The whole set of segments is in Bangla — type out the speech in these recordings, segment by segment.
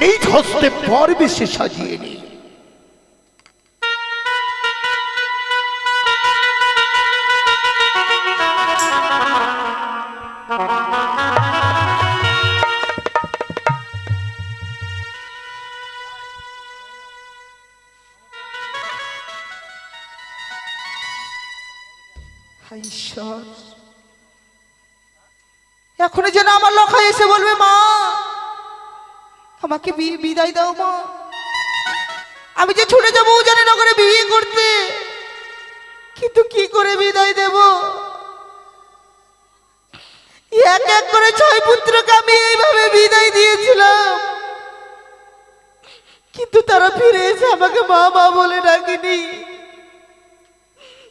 নিজ হস্তে পরবেশে সাজিয়ে নি এখনই যেন আমার লখাই এসে বলবে মা! আমাকে বিদায় দাও, মা। আমি যে ছুটে যাব উজানি নগরে বিয়ে করতে। কিন্তু কি করে বিদায় দেব? এক এক করে ছয় পুত্রকে আমি এইভাবে বিদায় দিয়েছিলাম। কিন্তু তারা ফিরে এসে আমাকে মা মা বলে ডাকেনি।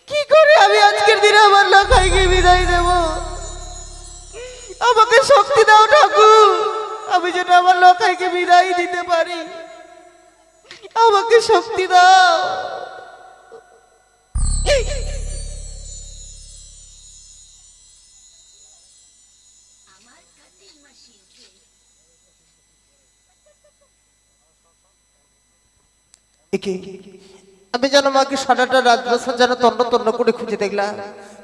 কি করে আমি আজকের দিনে আমার লখাইকে বিদায় দেব? আমাকে শক্তি দাও, ঠাকুর। আমি যেন আমার লখাইকে বিদায় দিতে পারি। আমাকে শক্তি দাও। আমি যেন মাকে সারাটা বছর যেন তন্ন তন্ন করে খুঁজে দেখলাম।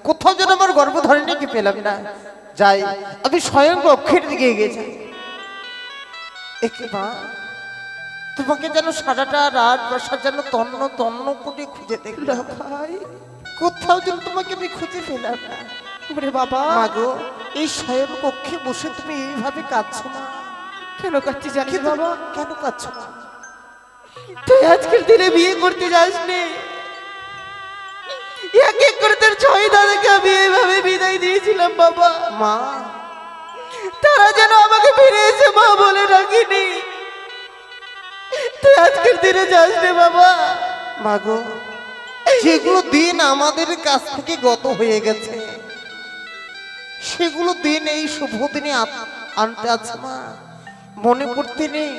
কোথাও যেন আমার গর্ভধারিণী কি পেলাম না। যাই, আমি স্বয়ং অক্ষের দিকে এগিয়ে যাই। একে মা তোমাকে যেন সারাটা রাত বছর যেন তন্ন তন্ন করে খুঁজে দেখলাম। লখাই কোথাও যেন তোমাকে আমি খুঁজে পেলাম না। ওরে বাবা। মাগো এই কক্ষে বসে তুমি এইভাবে কাঁদছো না কেন জানিস কিন্তু বাবা? কেন কাঁদছো না তুই আজকের দিনে বিয়ে করতে যাসনি? এক এক করে তোর ছয় দাদাকে আমি এইভাবে বিদায় দিয়েছিলাম বাবা। মা তারা যেন আমাকে ফিরে এসে মা বলে রাখিনি তুই আজকের দিনে যাস রে বাবা মাগো যেগুলো দিন আমাদের কাছ থেকে গত হয়ে গেছে সেগুলো দিন এই শুভ দিনে আনতে আছে মা। মনে করতে নেই।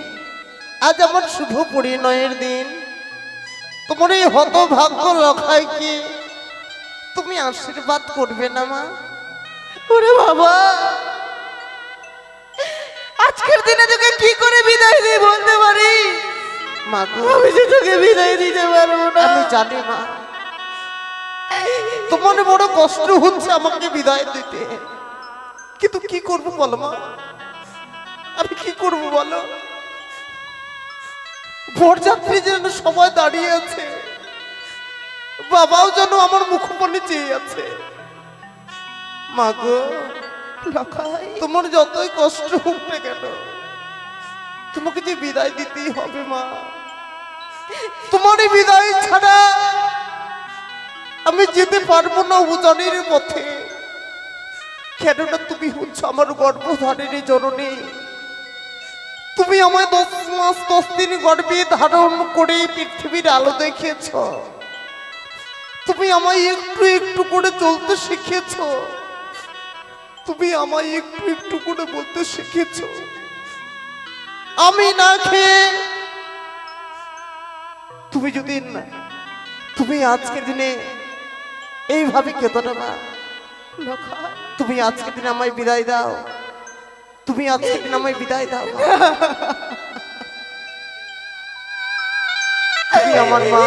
আজ আমার শুভ পরিণয়ের দিন। তোমার এই হতভাগ্য লখায় কি? তুমি আশীর্বাদ করবে না মা? ওরে বাবা আজকের দিনে তোকে কি করে বিদায় দিই বলতে পারি? মাগো আমি যে তোকে বিদায় দিতে পারব না। আমি জানি মা। তোমার বড় কষ্ট হচ্ছে আমাকে বিদায় দিতে। কিন্তু কি করব বলো মা? আমি কি করব বলো? বরযাত্রী যেন সবাই দাঁড়িয়ে আছে বাবাও যেন আমার মুখপানে চেয়ে আছে। মাগো লখাই তোমার যতই কষ্ট হোক কেন, তোমাকে যে বিদায় দিতেই হবে মা তোমার বিদায় ছাড়া আমি যেতে পারব না উজানের পথে। কেননা তুমি হচ্ছ আমার গর্ভধারিণী জননী। তুমি আমায় দশ মাস, দশ দিন গর্বে ধারণ করে পৃথিবীর আলো দেখিয়েছ। তুমি আমায় একটু একটু করে চলতে শিখিয়েছ। তুমি আমায় একটু একটু করে বলতে শিখেছ। আমি না খেয়ে তুমি যদি না তুমি আজকের দিনে এইভাবে কেতো না তুমি আজকের দিনে আমায় বিদায় দাও। তুমি আজকের দিন আমায় বিদায় দাও তুমি আমার মা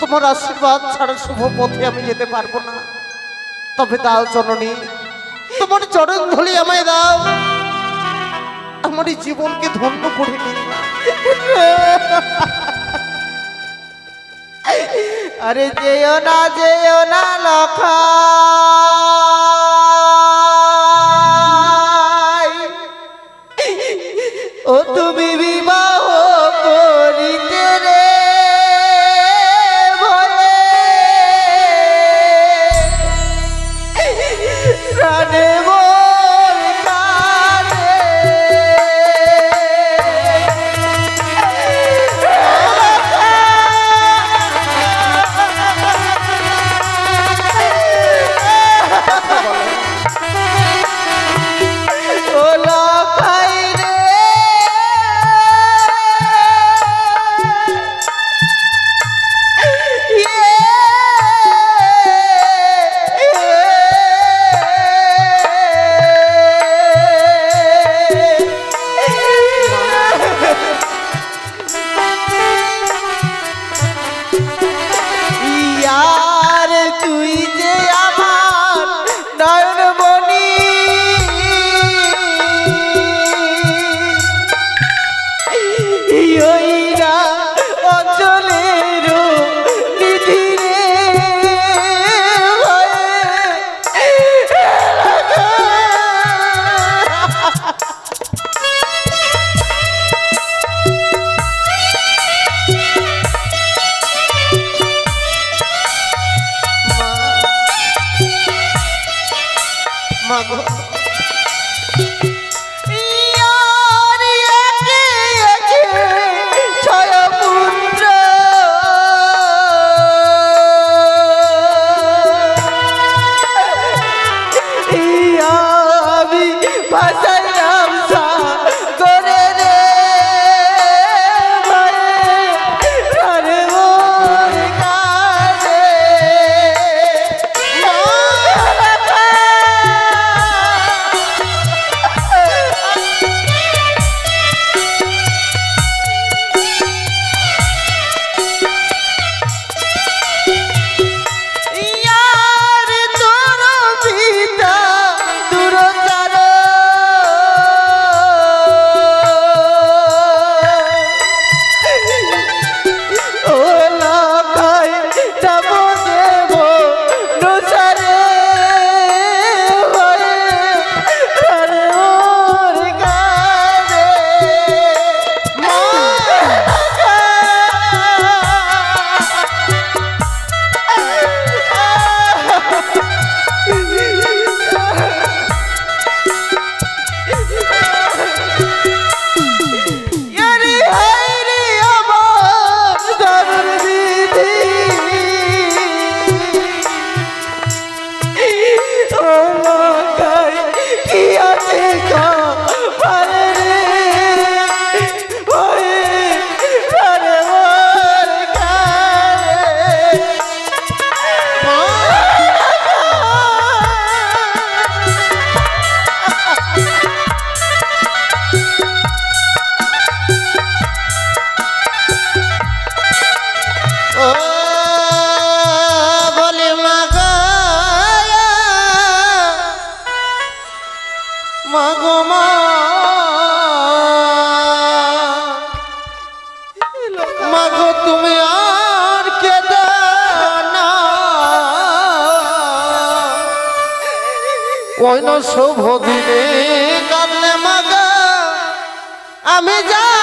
তোমার আশীর্বাদ ছাড়া শুভ পথে আমি যেতে পারব না। তবে দাও জননী তোমার চরণ ধরে আমায় দাও। আমার এই জীবনকে ধন্য করে আরে যেও না যেও না লখাই মাগো ওই না শুভ দিনে। কান্নে মাগা আমি যাব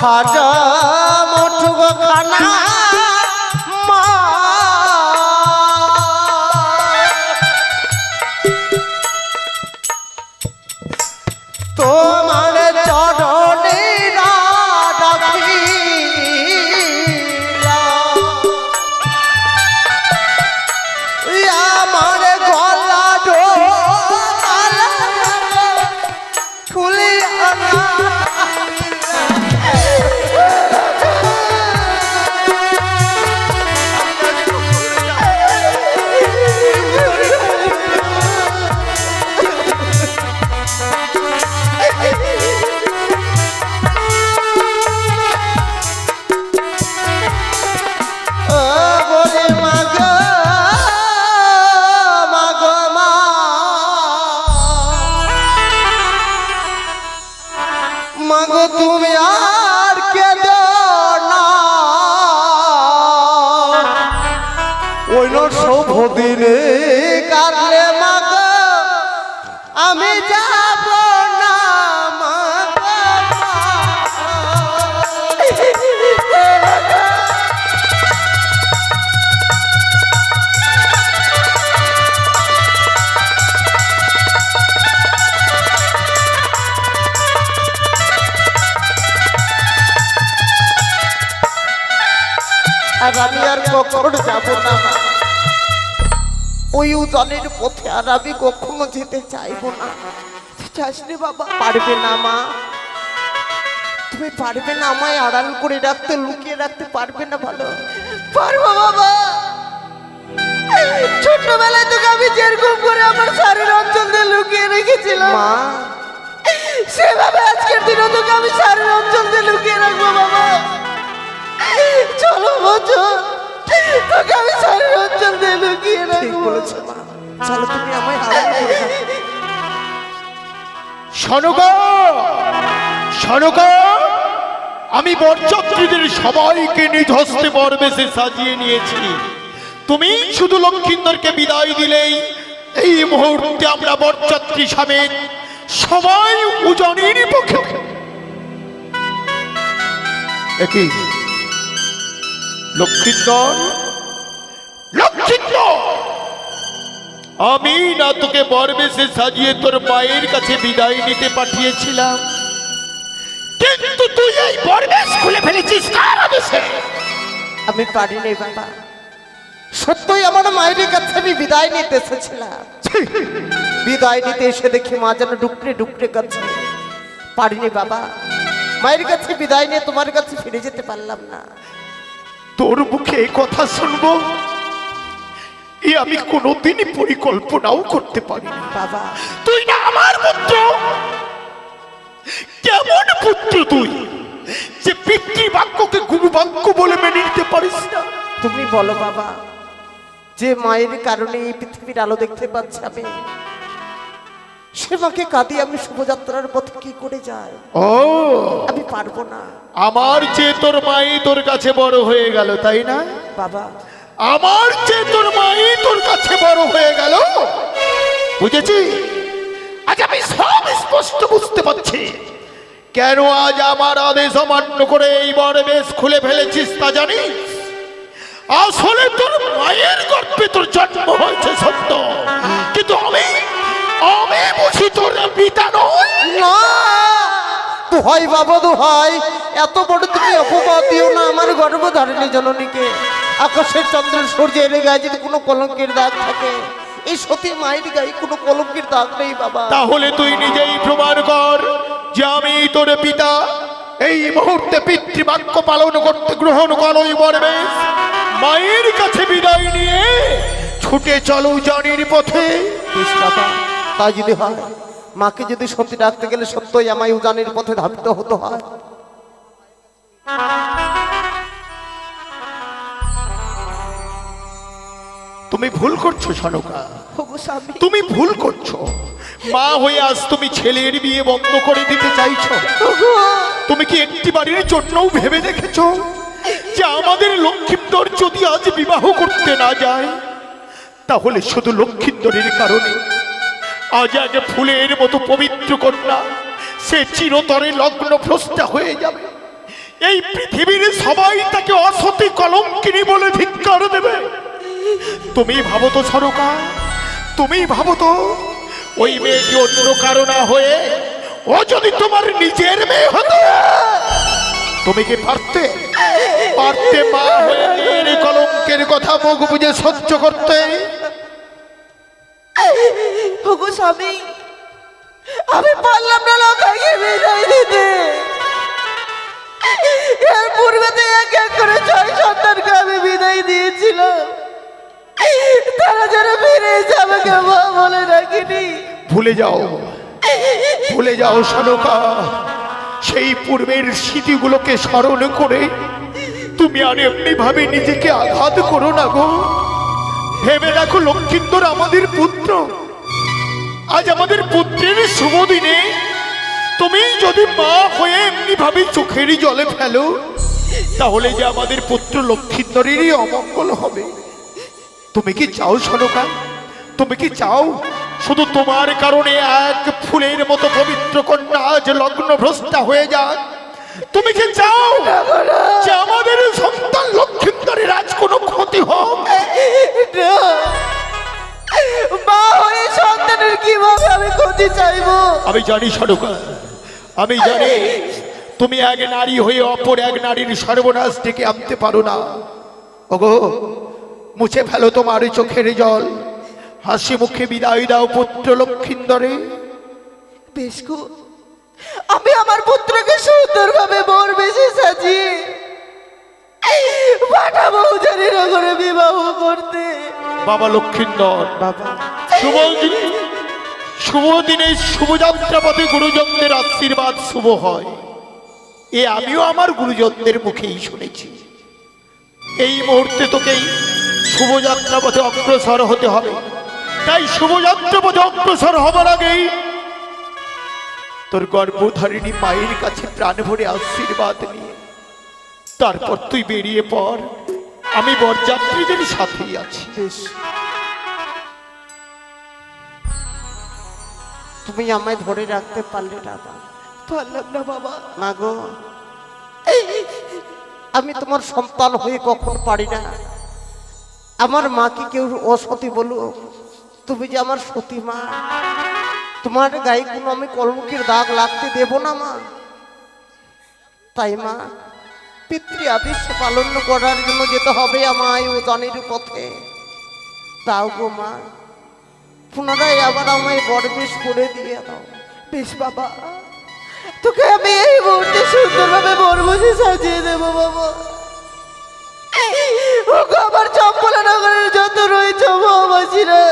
সাজা আর আমি আর কখনো যাব না? ওই উদনের পথে আর আমি কখনো যেতে চাইব না। চাসনি বাবা পারবে না মা। তুমি পারবে না আমায় আড়াল করে রাখতে লুকিয়ে রাখতে পারবে না ভালো পারব বাবা। ছোটবেলায় তোকে আমি যেরকম করে আমার শাড়ির অঞ্চল দিয়ে লুকিয়ে রেখেছিলাম। মা। সেভাবে আজকের দিনও তোকে আমি শাড়ির অঞ্চল দিয়ে লুকিয়ে রাখব বাবা। চলো বছর তোকে আমি শাড়ির অঞ্চল দিয়ে লুকিয়ে রাখব। চলো তুমি আমায় আমি বরযাত্রীদের সবাইকে নিজ হস্তে বরবেশে সাজিয়ে নিয়েছি। তুমি শুধু লক্ষ্মীন্দরকে বিদায় দিলেই এই মুহূর্তে আমরা বরযাত্রী সমেত সবাই উজনের পক্ষে। একই আমি না তোকে বরবেশে সাজিয়ে তোর মায়ের কাছে বিদায় নিতে পাঠিয়েছিলাম। কিন্তু তুই এই বরবেশ খুলে ফেলেছিস কার আদেশে? আমি পারিনি বাবা। সত্যই আমার মায়ের কাছে আমি বিদায় নিতে এসেছিলাম। বিদায় নিতে এসে দেখি মা যেন ডুকরে ডুকরে কাছে পারিনি বাবা। মায়ের কাছে বিদায় নিয়ে তোমার কাছে ফিরে যেতে পারলাম না। তোর মুখে এই কথা শুনব? এ আমি কোনোদিনই পরিকল্পনাও করতে পারিনি বাবা। তুই না আমার পুত্র? কেমন পুত্র তুই? যে পিতৃ বাক্যকে গুরু বাক্য বলে মেনে নিতে পারিস না। তুমি বলো বাবা যে মায়ের কারণে এই পৃথিবীর আলো দেখতে পাচ্ছি আমি সে মাকে কাঁদি আমি শুভযাত্রার পথে কি করে যাই? ও। আমি পারব না। আমার যে তোর মাই তোর কাছে বড় হয়ে গেল তাই না? বাবা। আমার যে তোর মাই তোর কাছে বড় হয়ে গেল। বুঝেছি আজ আমি সব স্পষ্ট বুঝতে পারছি। কেন আজ আমার আদেশ অমান্য করে এই বড় বেশ খুলে ফেলেছিস তা জানিস? আসলে তোর মায়ের গর্ভে তোর জন্ম হয়েছে সত্য। কিন্তু আমি আমি বুঝি তোর পিতা নয় না। দোহাই বাবা দোহাই এত বড় তুমি অপবাদ দিও না আমার গর্ব ধারণী জননীকে। আকাশের চন্দ্রের সূর্যের গায়ে যদি কোনো কলঙ্কের দাগ থাকে এই সতী মায়ের গায়ে কোনো কলঙ্কের দাগ নেই বাবা। তাহলে তুই নিজেই প্রমাণ কর যে আমি তোর পিতা। এই মুহূর্তে পিতৃবাক্য পালন করতে গ্রহণ করোই বলবে মায়ের কাছে বিদায় নিয়ে ছুটে চলো জানির পথে। বাবা তা যদি হয় মাকে যদি সত্যি ডাকতে গেলে সত্যই আমায় উজানের পথে ধাবিত হতে হয়। তুমি ভুল করছ সনকা। তুমি ভুল করছ। মা হয়ে আজ তুমি ছেলের বিয়ে বন্ধ করে দিতে চাইছো। তুমি কি একটি বাড়ির জন্যও ভেবে দেখেছ যে আমাদের লক্ষ্মীন্দর যদি আজ বিবাহ করতে না যায় তাহলে শুধু লক্ষ্মীন্দরের কারণে আজ এক ফুলের মতো পবিত্র কন্যা, সে চিরতরে লগ্ন ভ্রষ্টা হয়ে যাবে। এই পৃথিবীর সবাই তাকে অসতী কলঙ্কিনী বলে ধিক্কার দেবে। তুমি ভাবো তো সরকার তুমি ভাবো তো ওই মেয়েটি অন্য কারও না হয়ে ও যদি তোমার নিজের মেয়ে হতো। তুমি কি পারতে? পারতে মা হয়ে কলঙ্কের কথা মুখ বুঝে সহ্য করতে? ওগো স্বামী, আমি পারলাম না লোকাইকে বিদায় দিতে। এর পূর্বে তো এক এক করে ছয় সন্তানকে আমি বিদায় দিয়েছিলাম। তারা যারা ফিরে এসে আমাকে মা বলে রাখিনি ভুলে যাও ভুলে যাও সনকা। সেই পূর্বের স্মৃতিগুলোকে স্মরণ করে তুমি আর এমনি ভাবে নিজেকে আঘাত করো না গো। ভেবে দেখো লক্ষ্মীন্দর আমাদের পুত্র। আজ আমাদের পুত্রের শুভ দিনে তুমি যদি মা হয়ে এমনি ভাবে চোখেরই জলে ফেলো, তাহলে যে আমাদের পুত্র লক্ষ্মীন্দরেরই অমঙ্গল হবে। তুমি কি চাও সনকা? তুমি কি চাও শুধু তোমার কারণে এক ফুলের মতো পবিত্র কন্যা আজ লগ্ন ভ্রষ্টা হয়ে যাক? তুমি কি চাও যে আমাদের সন্তান লক্ষ্মীন্দরের আজ কোনো ক্ষতি হোক? মা হয়ে সন্তানের কীভাবে আমি ক্ষতি চাইব? আমি জানি সনকা আমি জানি তুমি এক নারী হয়ে অপর এক নারীর সর্বনাশ ডেকে আনতে পারো না। ওগো মুছে ফেলো তোমার চোখের জল। হাসি মুখে বিদায় দাও পুত্র লক্ষ্মীন্দরে বেশ গো। আমি আমার পুত্রকে সুন্দরভাবে বাবা লক্ষ্মীন্দর বাবা। শুভ দিনে। শুভ দিনে শুভযাত্রা পথে গুরুজনদের আশীর্বাদ শুভ হয়। এ আমিও আমার গুরুজনদের মুখেই শুনেছি। এই মুহূর্তে তোকেই শুভযাত্রা পথে অগ্রসর হতে হবে। তাই শুভযাত্রা পথে অগ্রসর হবার আগেই তোর গর্ভধারিণী মায়ের কাছে প্রাণ ভরে আশীর্বাদ নিয়ে তারপর তুই বেরিয়ে পড়। আমি বরযাত্রীদের সাথেই আছি। তুমি আমায় ধরে রাখতে পারলে না পারলাম না বাবা। না গো আমি তোমার সন্তান হয়ে কখন পারি না? আমার মাকে কেউ অসতী বলো তুমি যে আমার সতী মা। তোমার গায়ে কোনো আমি কলমুখের দাগ লাগতে দেব না মা। তাই মা পিতৃ আদেশ পালন করার জন্য যেতে হবে আমায় ও জানির পথে। তাও গো মা, পুনরায় আবার আমায় বরবেশ করে দিয়ে দাও। বেশ বাবা, তোকে আমি এই মুহূর্তে সুন্দরভাবে বর বসে সাজিয়ে দেবো বাবা। ওগো, আমার চম্পলা নগরের যত রয়েছে মহাবাসীরা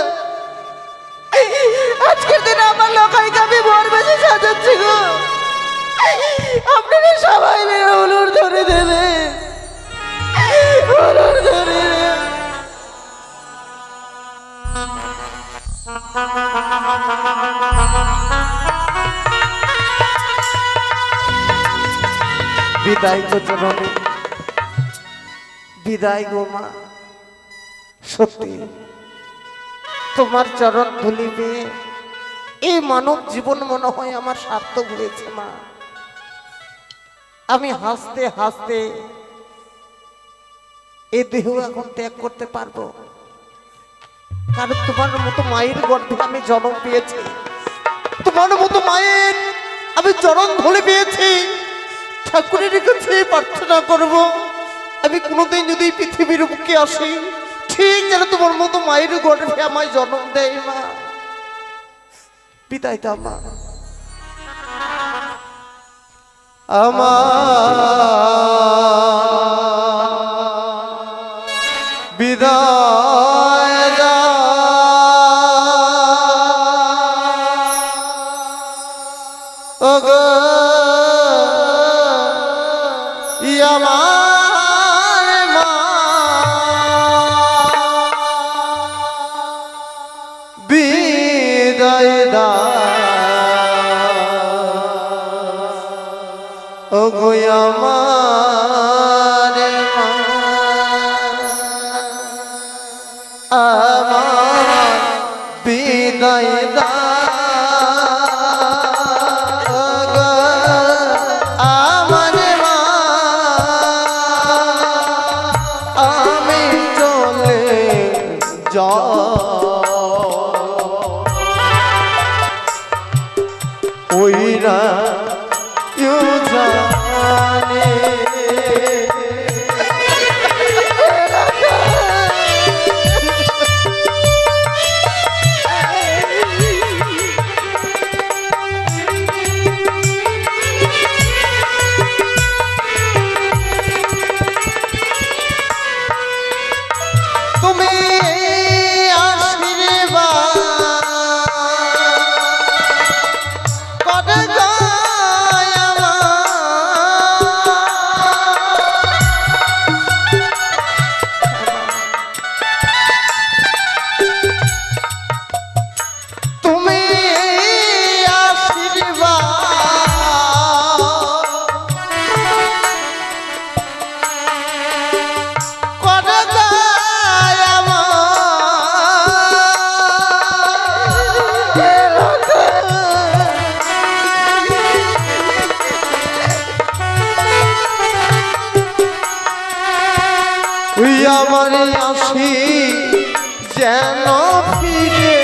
আজকের দিনে আমার লোকাইকে আমি বর বেশি সাজাচ্ছি গো। আপনারা সবাই জননী বিদায় গো মা। সত্যি, তোমার চরণ ধুলি পেয়ে এই মানব জীবন মনে হয় আমার সার্থক হয়েছে মা। আমি হাসতে হাসতে এই দেহ এখন ত্যাগ করতে পারব। কারণ তোমার মতো মায়ের গর্ভে আমি জন্ম পেয়েছি। তোমার মতো মায়ের আমি চরণ ধরে পেয়েছি। ঠাকুরের কাছে প্রার্থনা করব। আমি কোনোদিন যদি পৃথিবীর বুকে আসি, ঠিক যেন তোমার মতো মায়ের গর্ভে আমায় জন্ম দেয় মা। বিদায় তো মা। আমার আমার আসি যেন ফিরে